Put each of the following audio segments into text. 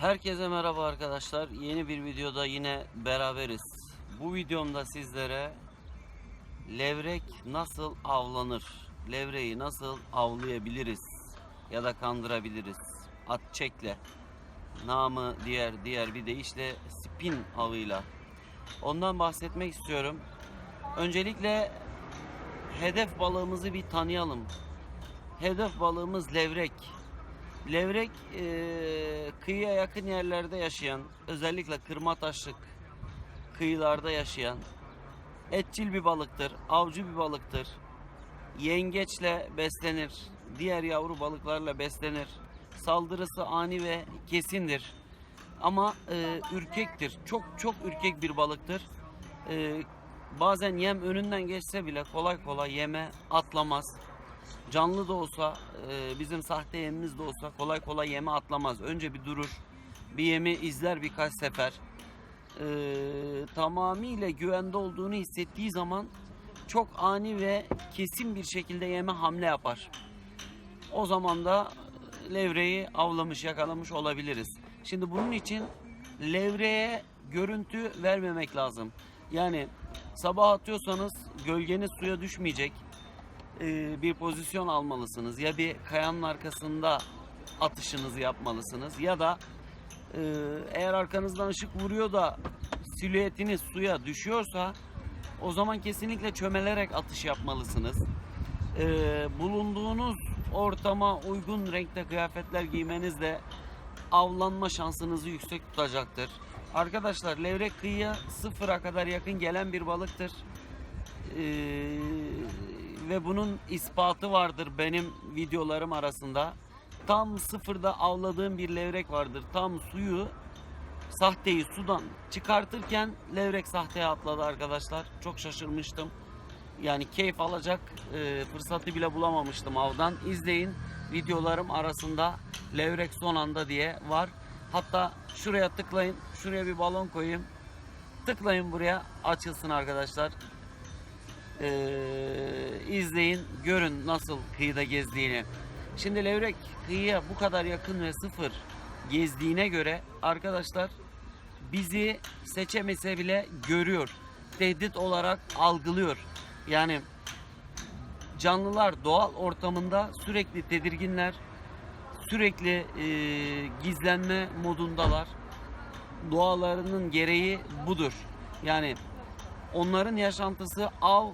Herkese merhaba arkadaşlar. Yeni bir videoda yine beraberiz. Bu videomda sizlere levrek nasıl avlanır, levreyi nasıl avlayabiliriz ya da kandırabiliriz. At çekle, namı diğer diğer bir deyişle spin avıyla. Ondan bahsetmek istiyorum. Öncelikle hedef balığımızı bir tanıyalım. Hedef balığımız levrek. Levrek eee, kıyıya yakın yerlerde yaşayan, özellikle kırma taşlık kıyılarda yaşayan etçil bir balıktır, avcı bir balıktır. Yengeçle beslenir, diğer yavru balıklarla beslenir. Saldırısı ani ve kesindir. Ama eee, ürkektir, çok çok ürkek bir balıktır. Eee, bazen yem önünden geçse bile kolay kolay yeme atlamaz canlı da olsa e, bizim sahte yemimiz de olsa kolay kolay yeme atlamaz. Önce bir durur. Bir yemi izler birkaç sefer. E, tamamıyla güvende olduğunu hissettiği zaman çok ani ve kesin bir şekilde yeme hamle yapar. O zaman da levreyi avlamış, yakalamış olabiliriz. Şimdi bunun için levreye görüntü vermemek lazım. Yani sabah atıyorsanız gölgeniz suya düşmeyecek e, bir pozisyon almalısınız. Ya bir kayanın arkasında atışınızı yapmalısınız ya da e, eğer arkanızdan ışık vuruyor da silüetiniz suya düşüyorsa o zaman kesinlikle çömelerek atış yapmalısınız. E, bulunduğunuz ortama uygun renkte kıyafetler giymeniz de avlanma şansınızı yüksek tutacaktır. Arkadaşlar levrek kıyıya sıfıra kadar yakın gelen bir balıktır. Ee, ve bunun ispatı vardır benim videolarım arasında. Tam sıfırda avladığım bir levrek vardır. Tam suyu sahteyi sudan çıkartırken levrek sahteye atladı arkadaşlar. Çok şaşırmıştım. Yani keyif alacak e, fırsatı bile bulamamıştım avdan. İzleyin videolarım arasında levrek son anda diye var. Hatta şuraya tıklayın. Şuraya bir balon koyayım. Tıklayın buraya açılsın arkadaşlar. Ee, izleyin, görün nasıl kıyıda gezdiğini. Şimdi levrek kıyıya bu kadar yakın ve sıfır gezdiğine göre arkadaşlar bizi seçemese bile görüyor. Tehdit olarak algılıyor. Yani canlılar doğal ortamında sürekli tedirginler, sürekli e, gizlenme modundalar. Doğalarının gereği budur. Yani onların yaşantısı av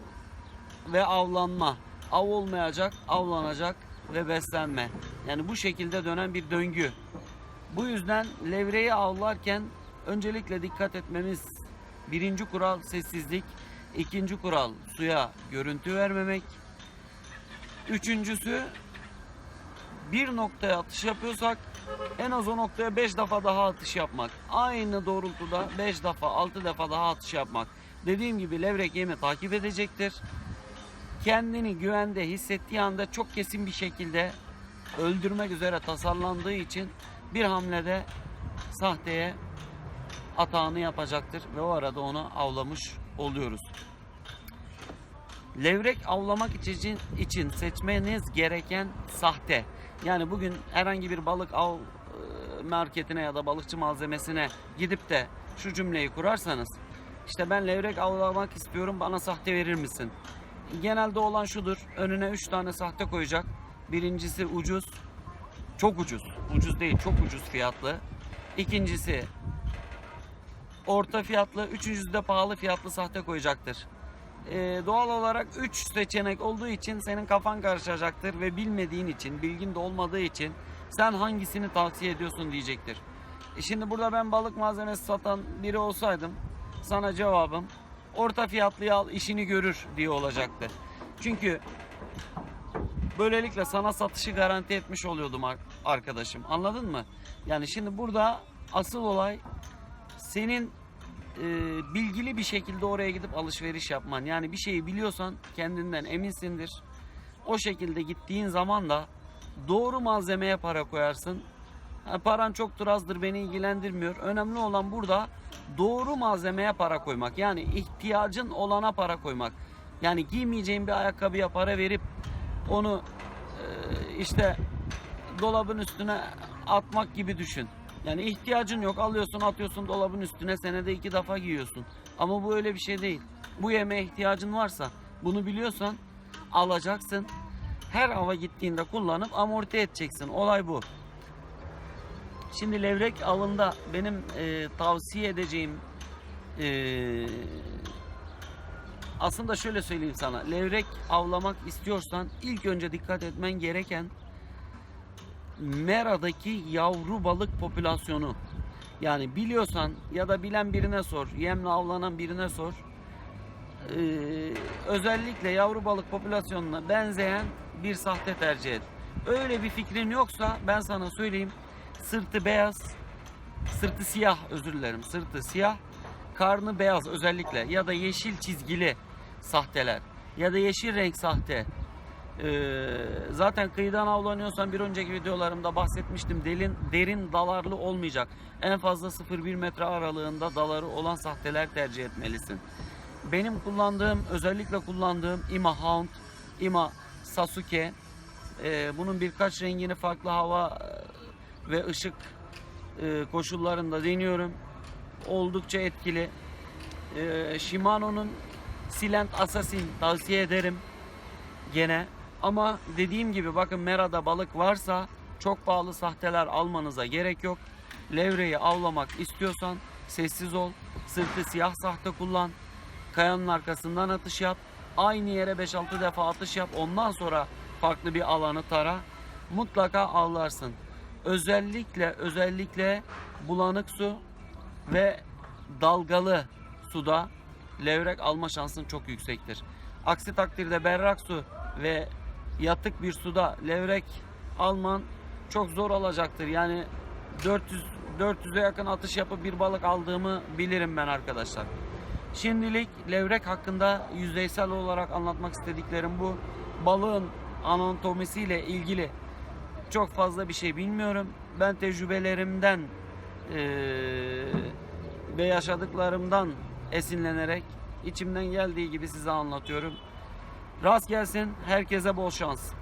ve avlanma. Av olmayacak, avlanacak ve beslenme. Yani bu şekilde dönen bir döngü. Bu yüzden levreyi avlarken öncelikle dikkat etmemiz birinci kural sessizlik, ikinci kural suya görüntü vermemek, üçüncüsü bir noktaya atış yapıyorsak en az o noktaya 5 defa daha atış yapmak. Aynı doğrultuda 5 defa 6 defa daha atış yapmak. Dediğim gibi levrek yemi takip edecektir. Kendini güvende hissettiği anda çok kesin bir şekilde öldürmek üzere tasarlandığı için bir hamlede sahteye atağını yapacaktır ve o arada onu avlamış oluyoruz. Levrek avlamak için, için seçmeniz gereken sahte. Yani bugün herhangi bir balık av e, marketine ya da balıkçı malzemesine gidip de şu cümleyi kurarsanız işte ben levrek avlamak istiyorum bana sahte verir misin? Genelde olan şudur. Önüne 3 tane sahte koyacak. Birincisi ucuz. Çok ucuz. Ucuz değil çok ucuz fiyatlı. İkincisi orta fiyatlı. Üçüncüsü de pahalı fiyatlı sahte koyacaktır. Ee, doğal olarak 3 seçenek olduğu için senin kafan karışacaktır ve bilmediğin için, bilgin de olmadığı için sen hangisini tavsiye ediyorsun diyecektir. E şimdi burada ben balık malzemesi satan biri olsaydım sana cevabım orta fiyatlıyı al işini görür diye olacaktı. Çünkü böylelikle sana satışı garanti etmiş oluyordum ar- arkadaşım. Anladın mı? Yani şimdi burada asıl olay senin e, bilgili bir şekilde oraya gidip alışveriş yapman. Yani bir şeyi biliyorsan kendinden eminsindir. O şekilde gittiğin zaman da doğru malzemeye para koyarsın. Ha, paran çoktur azdır beni ilgilendirmiyor. Önemli olan burada doğru malzemeye para koymak. Yani ihtiyacın olana para koymak. Yani giymeyeceğin bir ayakkabıya para verip onu e, işte dolabın üstüne atmak gibi düşün. Yani ihtiyacın yok. Alıyorsun atıyorsun dolabın üstüne senede iki defa giyiyorsun. Ama bu öyle bir şey değil. Bu yemeğe ihtiyacın varsa bunu biliyorsan alacaksın. Her hava gittiğinde kullanıp amorti edeceksin. Olay bu. Şimdi levrek avında benim e, tavsiye edeceğim e, aslında şöyle söyleyeyim sana. Levrek avlamak istiyorsan ilk önce dikkat etmen gereken Mera'daki yavru balık popülasyonu. Yani biliyorsan ya da bilen birine sor, yemle avlanan birine sor. Ee, özellikle yavru balık popülasyonuna benzeyen bir sahte tercih et. Öyle bir fikrin yoksa ben sana söyleyeyim. Sırtı beyaz, sırtı siyah özür dilerim. Sırtı siyah, karnı beyaz özellikle ya da yeşil çizgili sahteler ya da yeşil renk sahte. Ee, zaten kıyıdan avlanıyorsan bir önceki videolarımda bahsetmiştim. Derin, derin dalarlı olmayacak. En fazla 0-1 metre aralığında daları olan sahteler tercih etmelisin. Benim kullandığım, özellikle kullandığım Ima Hound, Ima Sasuke. Ee, bunun birkaç rengini farklı hava ve ışık e, koşullarında deniyorum. Oldukça etkili. Ee, Shimano'nun Silent Assassin tavsiye ederim gene. Ama dediğim gibi bakın merada balık varsa çok pahalı sahteler almanıza gerek yok. Levreyi avlamak istiyorsan sessiz ol. Sırtı siyah sahte kullan. Kayanın arkasından atış yap. Aynı yere 5-6 defa atış yap. Ondan sonra farklı bir alanı tara. Mutlaka avlarsın. Özellikle özellikle bulanık su ve dalgalı suda levrek alma şansın çok yüksektir. Aksi takdirde berrak su ve yatık bir suda levrek alman çok zor olacaktır. Yani 400 400'e yakın atış yapıp bir balık aldığımı bilirim ben arkadaşlar. Şimdilik levrek hakkında yüzeysel olarak anlatmak istediklerim bu. Balığın anatomisiyle ilgili çok fazla bir şey bilmiyorum. Ben tecrübelerimden eee, ve yaşadıklarımdan esinlenerek içimden geldiği gibi size anlatıyorum. Rast gelsin, herkese bol şans.